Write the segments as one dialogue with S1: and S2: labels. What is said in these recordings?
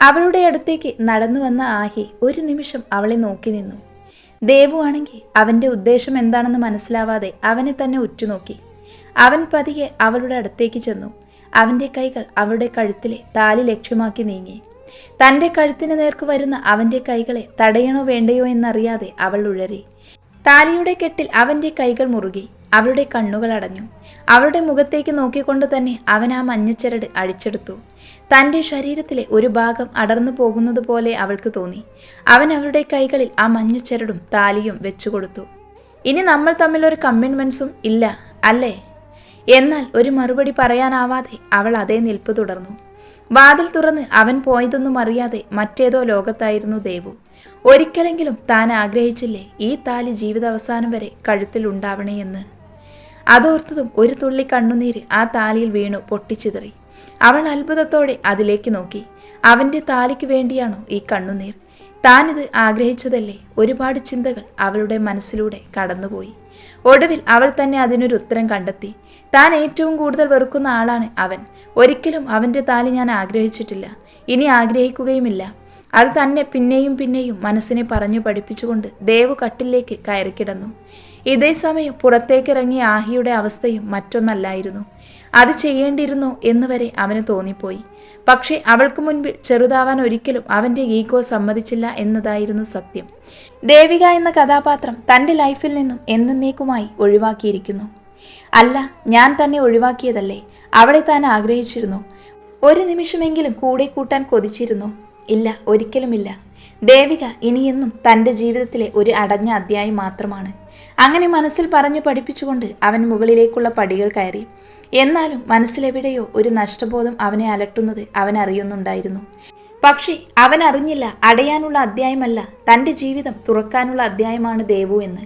S1: അവളുടെ അടുത്തേക്ക് നടന്നു വന്ന ആഹി ഒരു നിമിഷം അവളെ നോക്കി നിന്നു. ദേവു ആണെങ്കിൽ അവന്റെ ഉദ്ദേശം എന്താണെന്ന് മനസ്സിലാവാതെ അവനെ തന്നെ ഉറ്റുനോക്കി. അവൻ പതിയെ അവളുടെ അടുത്തേക്ക് ചെന്നു. അവന്റെ കൈകൾ അവളുടെ കഴുത്തിലെ താലി ലക്ഷ്യമാക്കി നീങ്ങി. തന്റെ കഴുത്തിന് നേർക്ക് വരുന്ന അവന്റെ കൈകളെ തടയണോ വേണ്ടയോ എന്നറിയാതെ അവൾ ഉഴറി. താലിയുടെ കെട്ടിൽ അവന്റെ കൈകൾ മുറുകി അവളുടെ കണ്ണുകൾ അടഞ്ഞു. അവളുടെ മുഖത്തേക്ക് നോക്കിക്കൊണ്ട് തന്നെ അവൻ ആ മഞ്ഞച്ചരട് അഴിച്ചെടുത്തു. തന്റെ ശരീരത്തിലെ ഒരു ഭാഗം അടർന്നു പോകുന്നത് പോലെ അവൾക്ക് തോന്നി. അവൻ അവരുടെ കൈകളിൽ ആ മഞ്ഞുചരടും താലിയും വെച്ചുകൊടുത്തു ഇനി നമ്മൾ തമ്മിൽ ഒരു കമ്മിറ്റ്മെൻസും ഇല്ല അല്ലേ? എന്നാൽ ഒരു മറുപടി പറയാനാവാതെ അവൾ അതേ നിൽപ്പ് തുടർന്നു. വാതിൽ തുറന്ന് അവൻ പോയതൊന്നും അറിയാതെ മറ്റേതോ ലോകത്തായിരുന്നു ദേവു. ഒരിക്കലെങ്കിലും താൻ ആഗ്രഹിച്ചില്ലേ ഈ താലി ജീവിതാവസാനം വരെ കഴുത്തിൽ ഉണ്ടാവണേ എന്ന് അതോർത്തതും ഒരു തുള്ളി കണ്ണുനീര് ആ താലിയിൽ വീണു പൊട്ടിച്ചിതറി. അവൾ അത്ഭുതത്തോടെ അതിലേക്ക് നോക്കി. അവന്റെ താലിക്ക് വേണ്ടിയാണോ ഈ കണ്ണുനീർ? താനിത് ആഗ്രഹിച്ചതല്ലേ? ഒരുപാട് ചിന്തകൾ അവളുടെ മനസ്സിലൂടെ കടന്നുപോയി. ഒടുവിൽ അവൾ തന്നെ അതിനൊരു ഉത്തരം കണ്ടെത്തി. താൻ ഏറ്റവും കൂടുതൽ വെറുക്കുന്ന ആളാണ് അവൻ. ഒരിക്കലും അവന്റെ താലി ഞാൻ ആഗ്രഹിച്ചിട്ടില്ല. ഇനി ആഗ്രഹിക്കുകയുമില്ല. അത് തന്നെ പിന്നെയും പിന്നെയും മനസ്സിനെ പറഞ്ഞു പഠിപ്പിച്ചുകൊണ്ട് ദേവു കട്ടിലേക്ക് കയറിക്കിടന്നു. ഇതേ സമയം പുറത്തേക്കിറങ്ങിയ ആഹിയുടെ അവസ്ഥയും മറ്റൊന്നല്ലായിരുന്നു. അത് ചെയ്യേണ്ടിയിരുന്നു എന്ന് വരെ അവന് തോന്നിപ്പോയി. പക്ഷേ അവൾക്ക് മുൻപിൽ ചെറുതാവാൻ ഒരിക്കലും അവന്റെ ഈഗോ സമ്മതിച്ചില്ല എന്നതായിരുന്നു സത്യം. ദേവിക എന്ന കഥാപാത്രം തന്റെ ലൈഫിൽ നിന്നും എന്നേക്കുമായി ഒഴിവാക്കിയിരിക്കുന്നു. അല്ല ഞാൻ തന്നെ ഒഴിവാക്കിയതല്ലേ? അവളെ താൻ ആഗ്രഹിച്ചിരുന്നു. ഒരു നിമിഷമെങ്കിലും കൂടെ കൂട്ടാൻ കൊതിച്ചിരുന്നു. ഇല്ല ഒരിക്കലുമില്ല. ദേവിക ഇനിയെന്നും തന്റെ ജീവിതത്തിലെ ഒരു അടഞ്ഞ അധ്യായം മാത്രമാണ്. അങ്ങനെ മനസ്സിൽ പറഞ്ഞു പഠിപ്പിച്ചുകൊണ്ട് അവൻ മുകളിലേക്കുള്ള പടികൾ കയറി. എന്നാലും മനസ്സിലെവിടെയോ ഒരു നഷ്ടബോധം അവനെ അലട്ടുന്നത് അവൻ അറിയുന്നുണ്ടായിരുന്നു. പക്ഷേ അവൻ അറിഞ്ഞില്ല അടയാനുള്ള അധ്യായമല്ല തന്റെ ജീവിതം തുറക്കാനുള്ള അധ്യായമാണ് ദേവു എന്ന്.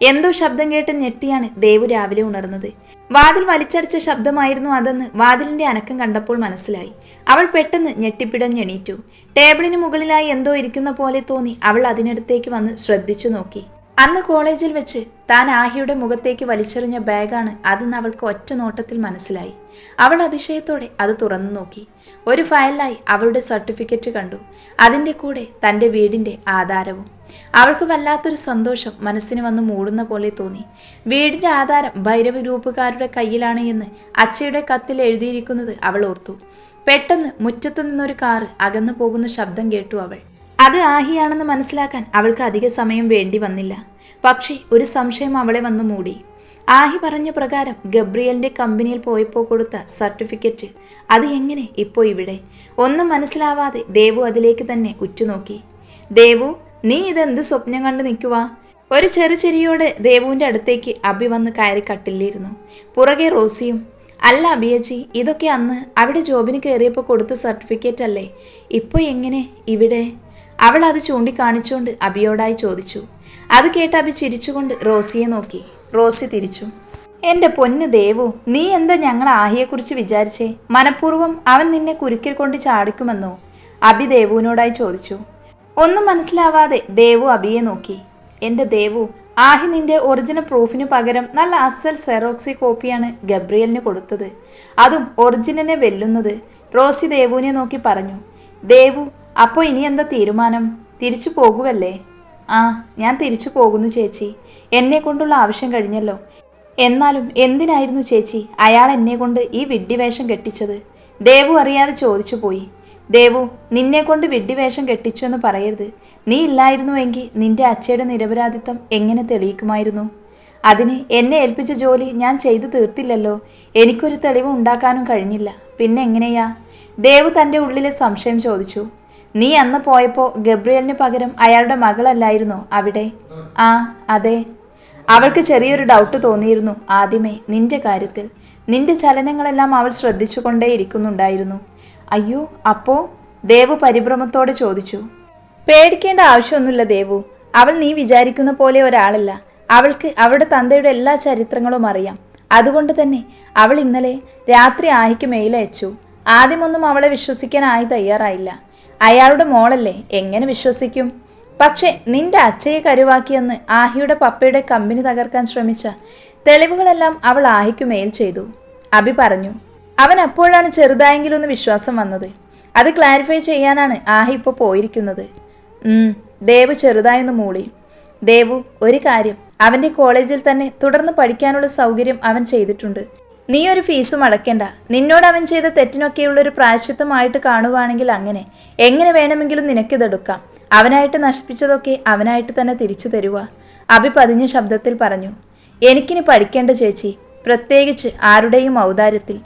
S1: എന്തോ ശബ്ദം കേട്ട് ഞെട്ടിയാണ് ദേവു രാവിലെ ഉണർന്നത്. വാതിൽ വലിച്ചടിച്ച ശബ്ദമായിരുന്നു അതെന്ന് വാതിലിന്റെ അനക്കം കണ്ടപ്പോൾ മനസ്സിലായി. അവൾ പെട്ടെന്ന് ഞെട്ടിപ്പിടഞ്ഞെണീറ്റു ടേബിളിന് മുകളിലായി എന്തോ ഇരിക്കുന്ന പോലെ തോന്നി അവൾ അതിനടുത്തേക്ക് വന്ന് ശ്രദ്ധിച്ചു നോക്കി. അന്ന് കോളേജിൽ വെച്ച് താൻ ആഹിയുടെ മുഖത്തേക്ക് വലിച്ചെറിഞ്ഞ ബാഗാണ് അതെന്ന് അവൾക്ക് ഒറ്റ നോട്ടത്തിൽ മനസ്സിലായി. അവൾ അതിശയത്തോടെ അത് തുറന്നു നോക്കി. ഒരു ഫയലിലായി അവളുടെ സർട്ടിഫിക്കറ്റ് കണ്ടു. അതിന്റെ കൂടെ തന്റെ വീടിന്റെ ആധാരവും. അവൾക്ക് വല്ലാത്തൊരു സന്തോഷം മനസ്സിന് വന്ന് മൂടുന്ന പോലെ തോന്നി. വീടിന്റെ ആധാരം ഭൈരവ ഗ്രൂപ്പുകാരുടെ കയ്യിലാണ് എന്ന് അച്ഛയുടെ കത്തിൽ എഴുതിയിരിക്കുന്നത് അവൾ ഓർത്തു. പെട്ടെന്ന് മുറ്റത്തു നിന്നൊരു കാറ് അകന്നു പോകുന്ന ശബ്ദം കേട്ടു അവൾ. അത് ആഹിയാണെന്ന് മനസ്സിലാക്കാൻ അവൾക്ക് അധിക സമയം വേണ്ടി വന്നില്ല. പക്ഷേ ഒരു സംശയം അവളെ വന്ന് മൂടി. ആഹി പറഞ്ഞ പ്രകാരം ഗബ്രിയലിന്റെ കമ്പനിയിൽ പോയപ്പോൾ കൊടുത്ത സർട്ടിഫിക്കറ്റ്. അത് എങ്ങനെ ഇപ്പോൾ ഇവിടെ? ഒന്നും മനസ്സിലാവാതെ ദേവു അതിലേക്ക് തന്നെ ഉറ്റുനോക്കി. ദേവു നീ ഇതെന്ത് സ്വപ്നം കണ്ട് നിൽക്കുവാ? ഒരു ചെറു ചെരിയോടെ ദേവുവിന്റെ അടുത്തേക്ക് അബി വന്ന് കയറി കട്ടിലിരുന്നു പുറകെ റോസിയും അല്ല അബിയച്ചി ഇതൊക്കെ അന്ന് അവിടെ ജോബിന് കയറിയപ്പോൾ കൊടുത്ത സർട്ടിഫിക്കറ്റ് അല്ലേ ഇപ്പോൾ എങ്ങനെ? ഇവിടെ? അവൾ അത് ചൂണ്ടിക്കാണിച്ചുകൊണ്ട് അബിയോടായി ചോദിച്ചു. അത് കേട്ട് അബി ചിരിച്ചുകൊണ്ട് റോസിയെ നോക്കി. റോസി തിരിച്ചു. എന്റെ പൊന്നു ദേവു നീ എന്താ ഞങ്ങൾ ആഹിയെക്കുറിച്ച് വിചാരിച്ചേ? മനഃപൂർവം അവൻ നിന്നെ കുരുക്കിൽ കൊണ്ട് ചാടിക്കുമെന്നോ? അബി ദേവുവിനോടായി ചോദിച്ചു. ഒന്നും മനസ്സിലാവാതെ ദേവു അബിയെ നോക്കി. എന്റെ ദേവു ആഹി നിന്റെ ഒറിജിനൽ പ്രൂഫിന് പകരം നല്ല അസൽ സെറോക്സി കോപ്പിയാണ് ഗബ്രിയലിന് കൊടുത്തത്. അതും ഒറിജിനലിനെ വെല്ലുന്നത്. റോസി ദേവുവിനെ നോക്കി പറഞ്ഞു. ദേവു അപ്പോൾ ഇനി എന്താ തീരുമാനം? തിരിച്ചു പോകുവല്ലേ? ആ ഞാൻ തിരിച്ചു പോകുന്നു ചേച്ചി. എന്നെ കൊണ്ടുള്ള ആവശ്യം കഴിഞ്ഞല്ലോ. എന്നാലും എന്തിനായിരുന്നു ചേച്ചി അയാൾ എന്നെ കൊണ്ട് ഈ വിഡ്ഢിവേഷം കെട്ടിച്ചത്? ദേവു അറിയാതെ ചോദിച്ചു പോയി. ദേവു നിന്നെ കൊണ്ട് വിഡ്ഢിവേഷം കെട്ടിച്ചു എന്ന് പറയരുത്. നീ ഇല്ലായിരുന്നുവെങ്കിൽ നിന്റെ അച്ഛയുടെ നിരപരാധിത്വം എങ്ങനെ തെളിയിക്കുമായിരുന്നു? അതിന് എന്നെ ഏൽപ്പിച്ച ജോലി ഞാൻ ചെയ്തു തീർത്തില്ലല്ലോ. എനിക്കൊരു തെളിവ് ഉണ്ടാക്കാനും കഴിഞ്ഞില്ല. പിന്നെ എങ്ങനെയാ? ദേവു തന്റെ ഉള്ളിലെ സംശയം ചോദിച്ചു. നീ അന്ന് പോയപ്പോൾ ഗബ്രിയലിന് പകരം അയാളുടെ മകളല്ലായിരുന്നു അവിടെ? ആ അതെ. അവൾക്ക് ചെറിയൊരു ഡൗട്ട് തോന്നിയിരുന്നു ആദ്യമേ നിന്റെ കാര്യത്തിൽ. നിന്റെ ചലനങ്ങളെല്ലാം അവൾ ശ്രദ്ധിച്ചുകൊണ്ടേയിരിക്കുന്നുണ്ടായിരുന്നു അയ്യോ അപ്പോ? ദേവു പരിഭ്രമത്തോടെ ചോദിച്ചു. പേടിക്കേണ്ട ആവശ്യമൊന്നുമില്ല ദേവു. അവൾ നീ വിചാരിക്കുന്ന പോലെ ഒരാളല്ല. അവൾക്ക് അവളുടെ തന്തയുടെ എല്ലാ ചരിത്രങ്ങളും അറിയാം. അതുകൊണ്ട് തന്നെ അവൾ ഇന്നലെ രാത്രി ആഹിക്ക് മെയിലയച്ചു ആദ്യമൊന്നും അവളെ വിശ്വസിക്കാനായി തയ്യാറായില്ല. അയാളുടെ മോളല്ലേ? എങ്ങനെ വിശ്വസിക്കും? പക്ഷേ നിന്റെ അച്ഛയെ കരുവാക്കിയെന്ന് ആഹിയുടെ പപ്പയുടെ കമ്പനി തകർക്കാൻ ശ്രമിച്ച തെളിവുകളെല്ലാം അവൾ ആഹിക്ക് മെയിൽ ചെയ്തു. അബി പറഞ്ഞു അവൻ അപ്പോഴാണ് ചെറുതായെങ്കിലൊന്ന് വിശ്വാസം വന്നത്. അത് ക്ലാരിഫൈ ചെയ്യാനാണ് ആഹി ഇപ്പോൾ പോയിരിക്കുന്നത്. ദേവ് ചെറുതായൊന്ന് മൂളി. ദേവു ഒരു കാര്യം. അവന്റെ കോളേജിൽ തന്നെ തുടർന്ന് പഠിക്കാനുള്ള സൗകര്യം അവൻ ചെയ്തിട്ടുണ്ട്. നീ ഒരു ഫീസും അടയ്ക്കേണ്ട. നിന്നോട് അവൻ ചെയ്ത തെറ്റിനൊക്കെയുള്ള ഒരു പ്രായശ്ചിത്തമായിട്ട് കാണുവാണെങ്കിൽ അങ്ങനെ. എങ്ങനെ വേണമെങ്കിലും നിനക്കിതെടുക്കാം. അവനായിട്ട് നശിപ്പിച്ചതൊക്കെ അവനായിട്ട് തന്നെ തിരിച്ചു തരുക. അഭി പതിഞ്ഞ ശബ്ദത്തിൽ പറഞ്ഞു എനിക്കിനി പഠിക്കേണ്ട ചേച്ചി. പ്രത്യേകിച്ച് ആരുടെയും ഔദാര്യത്തിൽ.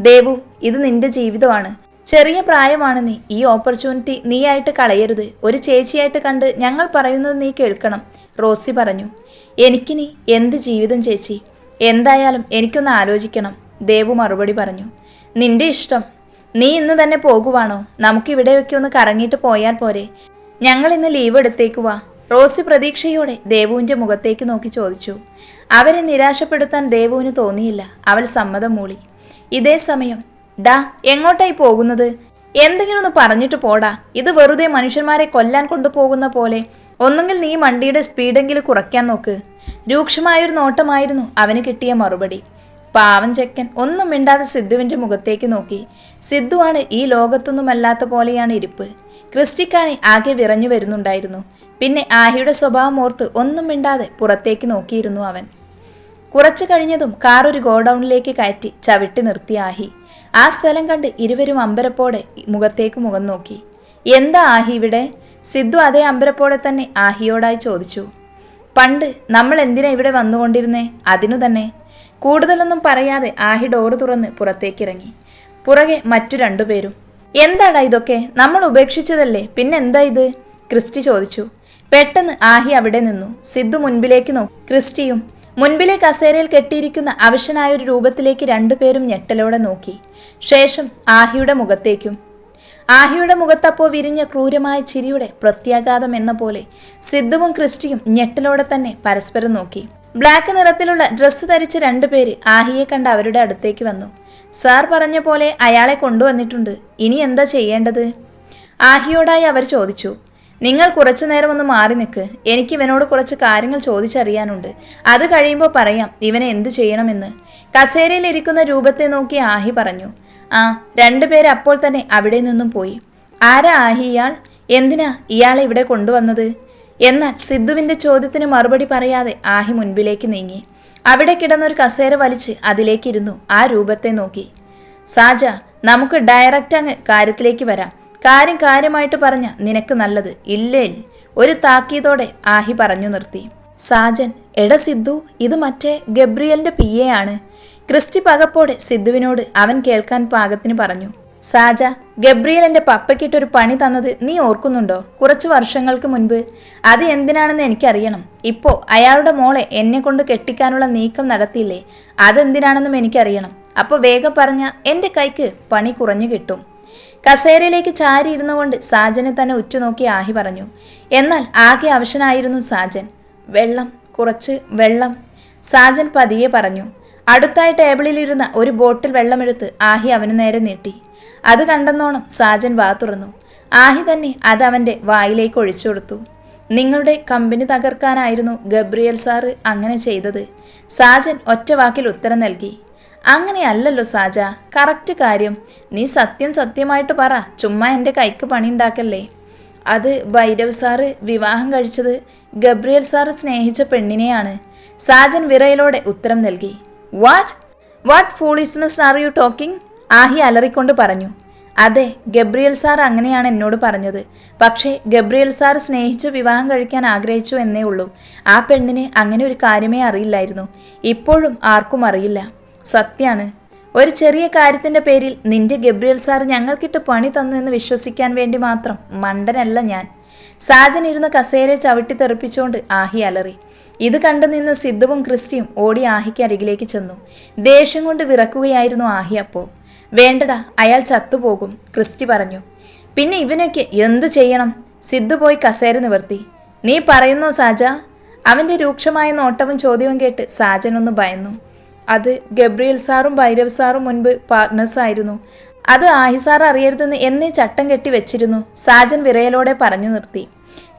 S1: ദേവു ഇത് നിന്റെ ജീവിതമാണ്. ചെറിയ പ്രായമാണ് നീ. ഈ ഓപ്പർച്യൂണിറ്റി നീയായിട്ട് കളയരുത്. ഒരു ചേച്ചിയായിട്ട് കണ്ട് ഞങ്ങൾ പറയുന്നത് നീ കേൾക്കണം റോസി പറഞ്ഞു. എനിക്കിനി എന്ത് ജീവിതം ചേച്ചി? എന്തായാലും എനിക്കൊന്ന് ആലോചിക്കണം ദേവു മറുപടി പറഞ്ഞു. നിന്റെ ഇഷ്ടം. നീ ഇന്ന് തന്നെ പോകുവാണോ? നമുക്കിവിടെയൊക്കെ ഒന്ന് കറങ്ങിയിട്ട് പോയാൽ പോരെ. ഞങ്ങൾ ഇന്ന് ലീവ് എടുത്തേക്കുവാ റോസി പ്രതീക്ഷയോടെ ദേവുവിന്റെ മുഖത്തേക്ക് നോക്കി ചോദിച്ചു. അവരെ നിരാശപ്പെടുത്താൻ ദേവുവിന് തോന്നിയില്ല. അവൾ സമ്മതം മൂളി. ഇതേ സമയം ഡാ എങ്ങോട്ടായി പോകുന്നത്? എന്തെങ്കിലും ഒന്ന് പറഞ്ഞിട്ട് പോടാ. ഇത് വെറുതെ മനുഷ്യന്മാരെ കൊല്ലാൻ കൊണ്ടുപോകുന്ന പോലെ. ഒന്നുകിൽ നീ വണ്ടിയുടെ സ്പീഡെങ്കിലും കുറയ്ക്കാൻ നോക്ക്. രൂക്ഷമായൊരു നോട്ടമായിരുന്നു അവന് കിട്ടിയ മറുപടി. പാവം ചെക്കൻ ഒന്നും മിണ്ടാതെ സിദ്ധുവിന്റെ മുഖത്തേക്ക് നോക്കി. സിദ്ധുവാണ് ഈ ലോകത്തൊന്നുമല്ലാത്ത പോലെയാണ് ഇരിപ്പ്. ക്രിസ്റ്റിക്കാണി ആകെ വിറഞ്ഞു വരുന്നുണ്ടായിരുന്നു. പിന്നെ ആഹിയുടെ സ്വഭാവം ഓർത്ത് ഒന്നും മിണ്ടാതെ പുറത്തേക്ക് നോക്കിയിരുന്നു അവൻ. കുറച്ചു കഴിഞ്ഞതും കാർ ഒരു ഗോഡൌണിലേക്ക് കയറ്റി ചവിട്ടി നിർത്തി ആഹി. ആ സ്ഥലം കണ്ട് ഇരുവരും അമ്പരപ്പോടെ മുഖത്തേക്ക് മുഖം നോക്കി. എന്താ ആഹി ഇവിടെ? സിദ്ധു അതേ അമ്പരപ്പോടെ തന്നെ ആഹിയോടായി ചോദിച്ചു. പണ്ട് നമ്മൾ എന്തിനാ ഇവിടെ വന്നുകൊണ്ടിരുന്നേ? അതിനു തന്നെ. കൂടുതലൊന്നും പറയാതെ ആഹി ഡോറ് തുറന്ന് പുറത്തേക്കിറങ്ങി. പുറകെ മറ്റു രണ്ടുപേരും എന്താടാ ഇതൊക്കെ? നമ്മൾ ഉപേക്ഷിച്ചതല്ലേ? പിന്നെന്താ ഇത്? ക്രിസ്റ്റി ചോദിച്ചു. പെട്ടെന്ന് ആഹി അവിടെ നിന്നു. സിദ്ധു മുൻപിലേക്ക് നോക്കി. ക്രിസ്റ്റിയും മുൻപിലെ കസേരയിൽ കെട്ടിയിരിക്കുന്ന അവശനായ ഒരു രൂപത്തിലേക്ക് രണ്ടുപേരും ഞെട്ടലോടെ നോക്കി. ശേഷം ആഹിയുടെ മുഖത്തേക്കും ആഹിയുടെ മുഖത്തപ്പോ വിരിഞ്ഞ ക്രൂരമായ ചിരിയുടെ പ്രത്യാഘാതം എന്ന പോലെ സിദ്ധുവും ക്രിസ്റ്റിയും ഞെട്ടലോടെ തന്നെ പരസ്പരം നോക്കി. ബ്ലാക്ക് നിറത്തിലുള്ള ഡ്രസ്സ് ധരിച്ച രണ്ടുപേര് ആഹിയെ കണ്ട് അവരുടെ അടുത്തേക്ക് വന്നു. സാർ പറഞ്ഞ പോലെ അയാളെ കൊണ്ടുവന്നിട്ടുണ്ട്. ഇനി എന്താ ചെയ്യേണ്ടത്? ആഹിയോടായി അവർ ചോദിച്ചു. നിങ്ങൾ കുറച്ചു നേരം ഒന്ന് മാറി നിൽക്ക്. എനിക്ക് ഇവനോട് കുറച്ച് കാര്യങ്ങൾ ചോദിച്ചറിയാനുണ്ട്. അത് കഴിയുമ്പോൾ പറയാം ഇവനെ എന്ത് ചെയ്യണമെന്ന്. കസേരയിൽ ഇരിക്കുന്ന രൂപത്തെ നോക്കി ആഹി പറഞ്ഞു. ആ രണ്ടുപേര് അപ്പോൾ തന്നെ അവിടെ നിന്നും പോയി. ആരാ ആഹി ഇയാൾ? എന്തിനാ ഇയാളെ ഇവിടെ കൊണ്ടുവന്നത്? എന്നാൽ സിദ്ധുവിന്റെ ചോദ്യത്തിന് മറുപടി പറയാതെ ആഹി മുൻപിലേക്ക് നീങ്ങി. അവിടെ കിടന്നൊരു കസേര വലിച്ച് അതിലേക്കിരുന്നു ആ രൂപത്തെ നോക്കി. സാജ നമുക്ക് ഡയറക്റ്റ് അങ്ങ് കാര്യത്തിലേക്ക് വരാം. കാര്യം കാര്യമായിട്ട് പറഞ്ഞ നിനക്ക് നല്ലത് ഇല്ലേ? ഒരു താക്കീതോടെ ആഹി പറഞ്ഞു നിർത്തി. സാജൻ എട സിദ്ധു ഇത് മറ്റേ ഗബ്രിയലിന്റെ പി ആണ്. ക്രിസ്റ്റി പകപ്പോടെ സിദ്ധുവിനോട് അവൻ കേൾക്കാൻ പാകത്തിന് പറഞ്ഞു സാജ ഗബ്രിയൽ എന്റെ പപ്പയ്ക്കിട്ടൊരു പണി തന്നത് നീ ഓർക്കുന്നുണ്ടോ? കുറച്ച് വർഷങ്ങൾക്ക് മുൻപ്. അത് എന്തിനാണെന്ന് എനിക്കറിയണം. ഇപ്പോ അയാളുടെ മോളെ എന്നെ കൊണ്ട് കെട്ടിക്കാനുള്ള നീക്കം നടത്തിയില്ലേ? അതെന്തിനാണെന്നും എനിക്കറിയണം. അപ്പോൾ വേഗം പറഞ്ഞ എന്റെ കൈക്ക് പണി കുറഞ്ഞു കിട്ടും. കസേരയിലേക്ക് ചാരി ഇരുന്നു കൊണ്ട് സാജനെ തന്നെ ഉറ്റുനോക്കി ആഹി പറഞ്ഞു എന്നാൽ ആകെ അവശനായിരുന്നു സാജൻ. വെള്ളം കുറച്ച് വെള്ളം. സാജൻ പതിയെ പറഞ്ഞു അടുത്തായി ടേബിളിലിരുന്ന ഒരു ബോട്ടിൽ വെള്ളമെടുത്ത് ആഹി അവന് നേരെ നീട്ടി. അത് കണ്ടെന്നോണം സാജൻ വാ തുറന്നു. ആഹി തന്നെ അത് അവന്റെ വായിലേക്ക് ഒഴിച്ചു കൊടുത്തു. നിങ്ങളുടെ കമ്പനി തകർക്കാനായിരുന്നു ഗബ്രിയൽ സാറ് അങ്ങനെ ചെയ്തത്. സാജൻ ഒറ്റ വാക്കിൽ ഉത്തരം നൽകി. അങ്ങനെയല്ലല്ലോ സാജ കറക്റ്റ് കാര്യം. നീ സത്യം സത്യമായിട്ട് പറ. ചുമ്മാ എന്റെ കൈക്ക് പണി ഉണ്ടാക്കല്ലേ അത് ഭൈരവ് സാറ് വിവാഹം കഴിച്ചത് ഗബ്രിയൽ സാറ് സ്നേഹിച്ച പെണ്ണിനെയാണ്. സാജൻ വിറയലോടെ ഉത്തരം നൽകി. What what foolishness are you talking Aahi അലറിക്കൊണ്ട് പറഞ്ഞു. അതെ ഗബ്രിയൽ സാർ അങ്ങനെയാണ് എന്നോട് പറഞ്ഞത്. പക്ഷേ ഗബ്രിയൽ സാർ സ്നേഹിച്ച് വിവാഹം കഴിക്കാൻ ആഗ്രഹിച്ചു എന്നേ ഉള്ളൂ. ആ പെണ്ണിന് അങ്ങനെ ഒരു കാര്യമേ അറിയില്ലായിരുന്നു. ഇപ്പോഴും ആർക്കും അറിയില്ല. സത്യാണ്. ഒരു ചെറിയ കാര്യത്തിന്റെ പേരിൽ നിന്റെ ഗബ്രിയൽ സാർ ഞങ്ങൾക്കിട്ട് പണി തന്നു എന്ന് വിശ്വസിക്കാൻ വേണ്ടി മാത്രം മണ്ടനല്ല ഞാൻ. സാജൻ ഇരുന്ന് കസേരെ ചവിട്ടി തെറിപ്പിച്ചുകൊണ്ട് ആഹി അലറി. ഇത് കണ്ടു നിന്ന് സിദ്ധുവും ക്രിസ്റ്റിയും ഓടി ആഹിക്ക് അരികിലേക്ക് ചെന്നു. ദേഷ്യം കൊണ്ട് വിറക്കുകയായിരുന്നു ആഹി അപ്പോൾ. വേണ്ടടാ അയാൾ ചത്തുപോകും ക്രിസ്റ്റി പറഞ്ഞു. പിന്നെ ഇവനൊക്കെ എന്തു ചെയ്യണം? സിദ്ധു പോയി കസേര നിവർത്തി. നീ പറയുന്നോ സാജ? അവന്റെ രൂക്ഷമായ നോട്ടവും ചോദ്യവും കേട്ട് സാജൻ ഒന്ന് ഭയന്നു. അത് ഗബ്രിയൽ സാറും ഭൈരവ് സാറും മുൻപ് പാർട്ട്നേഴ്സ് ആയിരുന്നു. അത് ആഹിസാർ അറിയരുതെന്ന് എന്നീ ചട്ടം കെട്ടി വെച്ചിരുന്നു. സാജൻ വിറയലോടെ പറഞ്ഞു നിർത്തി.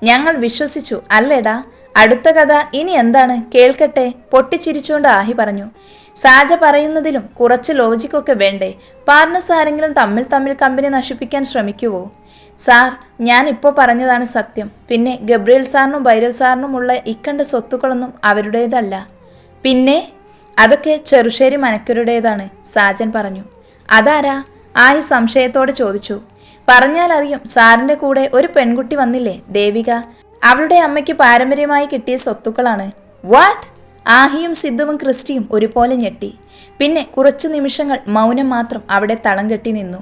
S1: ഞങ്ങൾ വിശ്വസിച്ചു. അല്ലേടാ അടുത്ത കഥ ഇനി എന്താണ്? കേൾക്കട്ടെ. പൊട്ടിച്ചിരിച്ചുകൊണ്ട് ആഹി പറഞ്ഞു. സാജ പറയുന്നതിലും കുറച്ച് ലോജിക്കൊക്കെ വേണ്ടേ? പാർട്ട്നേഴ്സ് ആരെങ്കിലും തമ്മിൽ തമ്മിൽ കമ്പനി നശിപ്പിക്കാൻ ശ്രമിക്കുവോ? സാർ ഞാൻ ഇപ്പോൾ പറഞ്ഞതാണ് സത്യം. പിന്നെ ഗബ്രിയേൽ സാറിനും ഭൈരവ് സാറിനുമുള്ള ഇക്കണ്ട സ്വത്തുക്കളൊന്നും അവരുടേതല്ല. പിന്നെ? അതൊക്കെ ചെറുശ്ശേരി മനക്കരുടേതാണ് സാജൻ പറഞ്ഞു. അതാരാ? ആയി സംശയത്തോടെ ചോദിച്ചു. പറഞ്ഞാൽ അറിയും സാറിന്റെ കൂടെ ഒരു പെൺകുട്ടി വന്നില്ലേ ദേവിക? അവളുടെ അമ്മയ്ക്ക് പാരമ്പര്യമായി കിട്ടിയ സ്വത്തുക്കളാണ്. വാട്ട് ആഹിയും സിദ്ധുവും ക്രിസ്റ്റിയും ഒരുപോലെ ഞെട്ടി. പിന്നെ കുറച്ചു നിമിഷങ്ങൾ മൗനം മാത്രം അവിടെ തളം കെട്ടി നിന്നു.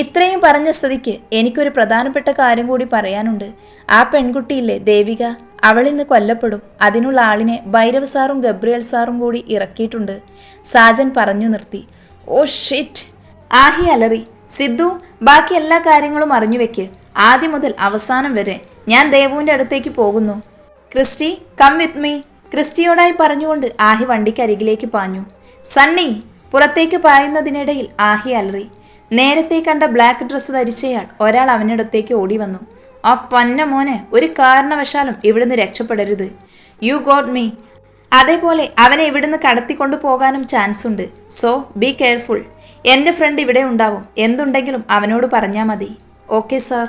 S1: ഇത്രയും പറഞ്ഞ സ്ഥിതിക്ക് എനിക്കൊരു പ്രധാനപ്പെട്ട കാര്യം കൂടി പറയാനുണ്ട്. ആ പെൺകുട്ടിയില്ലേ ദേവിക? അവൾ ഇന്ന് കൊല്ലപ്പെടും. അതിനുള്ള ആളിനെ ഭൈരവ് സാറും ഗബ്രിയൽ സാറും കൂടി ഇറക്കിയിട്ടുണ്ട്. സാജൻ പറഞ്ഞു നിർത്തി. ഓ ഷിറ്റ് ആഹി അലറി. സിദ്ധു ബാക്കി എല്ലാ കാര്യങ്ങളും അറിഞ്ഞു വെക്ക്. ആദ്യം മുതൽ അവസാനം വരെ. ഞാൻ ദേവുവിന്റെ അടുത്തേക്ക് പോകുന്നു. ക്രിസ്റ്റി കം വിത്ത് മീ ക്രിസ്റ്റിയോടായി പറഞ്ഞുകൊണ്ട് ആഹി വണ്ടിക്കരികിലേക്ക് പാഞ്ഞു. സണ്ണി പുറത്തേക്ക് പായുന്നതിനിടയിൽ ആഹി അലറി. നേരത്തെ കണ്ട ബ്ലാക്ക് ഡ്രസ്സ് ധരിച്ചയാൾ ഒരാൾ അവനടുത്തേക്ക് ഓടി വന്നു ആ പന്ന മോനെ ഒരു കാരണവശാലും ഇവിടുന്ന് രക്ഷപ്പെടരുത്. യു ഗോട്ട് മീ അതേപോലെ അവനെ ഇവിടുന്ന് കടത്തിക്കൊണ്ടു പോകാനും ചാൻസ് ഉണ്ട്. സോ ബി കെയർഫുൾ എന്റെ ഫ്രണ്ട് ഇവിടെ ഉണ്ടാവും. എന്തുണ്ടെങ്കിലും അവനോട് പറഞ്ഞാൽ മതി. Okay sir